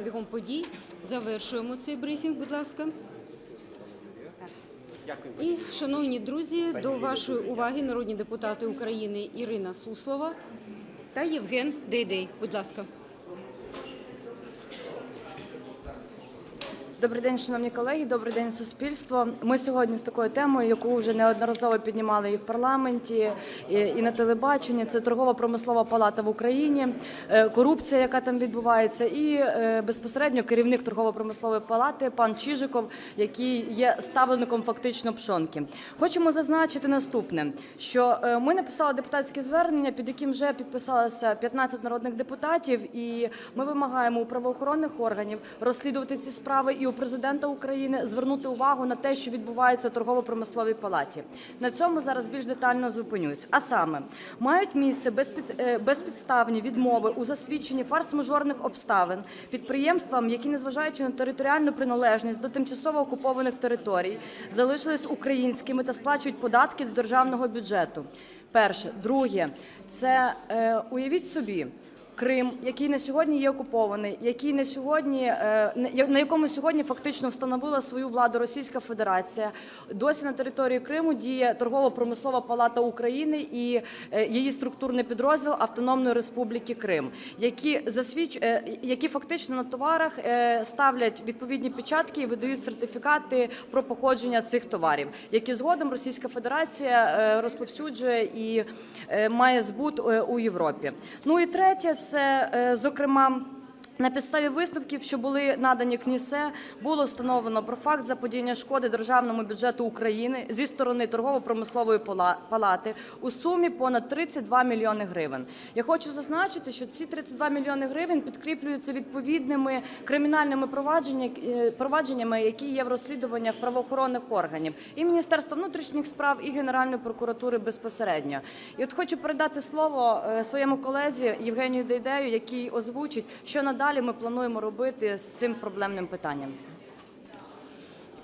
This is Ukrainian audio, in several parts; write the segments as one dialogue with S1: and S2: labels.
S1: Бігом подій завершуємо цей брифінг, будь ласка. І, шановні друзі, до вашої уваги народні депутати України Ірина Суслова та Євген Дейдей. Будь ласка.
S2: Добрий день, шановні колеги, добрий день, суспільство. Ми сьогодні з такою темою, яку вже неодноразово піднімали і в парламенті, і, на телебаченні. Це торгово-промислова палата в Україні, е, корупція, яка там відбувається, і е, безпосередньо керівник торгово-промислової палати пан Чижиков, який є ставленником фактично пшонки. Хочемо зазначити наступне: що е, ми написали депутатське звернення, під яким вже підписалося 15 народних депутатів, і ми вимагаємо у правоохоронних органів розслідувати ці справи і президента України звернути увагу на те, що відбувається в торгово-промисловій палаті. На цьому зараз більш детально зупинюсь. А саме мають місце безпід- е, безпідставні відмови у засвідченні фарс-мажорних обставин підприємствам, які, незважаючи на територіальну приналежність до тимчасово окупованих територій, залишились українськими та сплачують податки до державного бюджету. Перше, друге, це е, уявіть собі. Крим, який на сьогодні є окупований, який на сьогодні е, на- якому сьогодні фактично встановила свою владу Російська Федерація. Досі на території Криму діє торгово-промислова палата України і е, її структурний підрозділ Автономної Республіки Крим, які засвідч... е, які фактично на товарах ставлять відповідні печатки і видають сертифікати про походження цих товарів, які згодом Російська Федерація розповсюджує і має збут у Європі. Ну і третє, це е, зокрема. На підставі висновків, що були надані КНІСЕ, було встановлено про факт заподіяння шкоди державному бюджету України зі сторони торгово-промислової палати у сумі понад 32 мільйони гривень. Я хочу зазначити, що ці 32 мільйони гривень підкріплюються відповідними кримінальними е, провадженнями, які є в розслідуваннях правоохоронних органів і Міністерства внутрішніх справ, і Генеральної прокуратури безпосередньо. І от хочу передати слово е, своєму колезі Євгенію Дейдею, який озвучить, що надалі ми плануємо робити з цим проблемним питанням.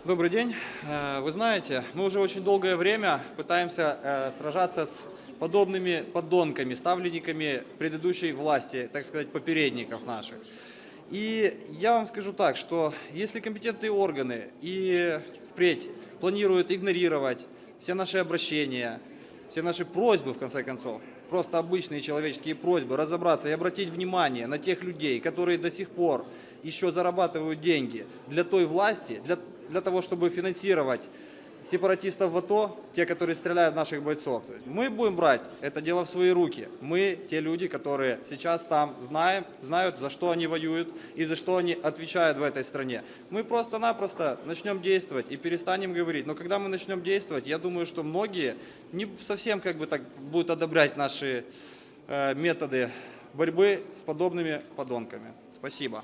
S3: Добрый день. Э, Вы знаете, мы уже очень долгое время пытаемся э, сражаться с подобными подонками, ставленниками предыдущей власти, так сказать, попередников наших. И я вам скажу так, что если компетентные органы и впредь планируют игнорировать все наши обращения, все наши просьбы, в конце концов, просто обычные человеческие просьбы, разобраться и обратить внимание на тех людей, которые до сих пор еще зарабатывают деньги для той власти, для, для того, чтобы финансировать сепаратистов в АТО, те, которые стреляют в наших бойцов. Мы будем брать это дело в свои руки. Мы те люди, которые сейчас там знаем, знают, за что они воюют и за что они отвечают в этой стране. Мы просто-напросто начнем действовать и перестанем говорить. Но когда мы начнем действовать, я думаю, что многие не совсем как бы так будут одобрять наши э, методы борьбы с подобными подонками. Спасибо.